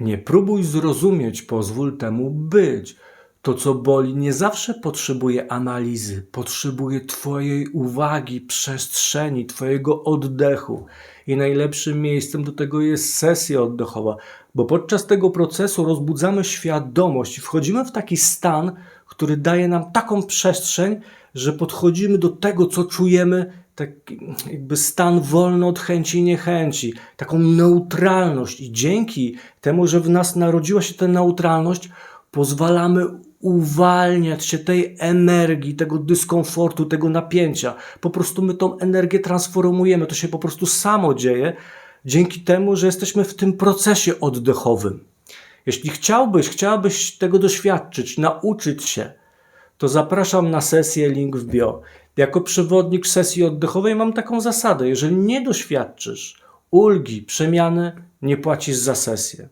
Nie próbuj zrozumieć, pozwól temu być. To, co boli, nie zawsze potrzebuje analizy, potrzebuje Twojej uwagi, przestrzeni, Twojego oddechu. I najlepszym miejscem do tego jest sesja oddechowa, bo podczas tego procesu rozbudzamy świadomość i wchodzimy w taki stan, który daje nam taką przestrzeń, że podchodzimy do tego, co czujemy, taki jakby stan wolny od chęci i niechęci, taką neutralność. I dzięki temu, że w nas narodziła się ta neutralność, pozwalamy uwalniać się tej energii, tego dyskomfortu, tego napięcia. Po prostu my tą energię transformujemy. To się po prostu samo dzieje dzięki temu, że jesteśmy w tym procesie oddechowym. Jeśli chciałbyś, chciałabyś tego doświadczyć, nauczyć się, to zapraszam na sesję link w bio. Jako przewodnik sesji oddechowej mam taką zasadę: jeżeli nie doświadczysz ulgi, przemiany, nie płacisz za sesję.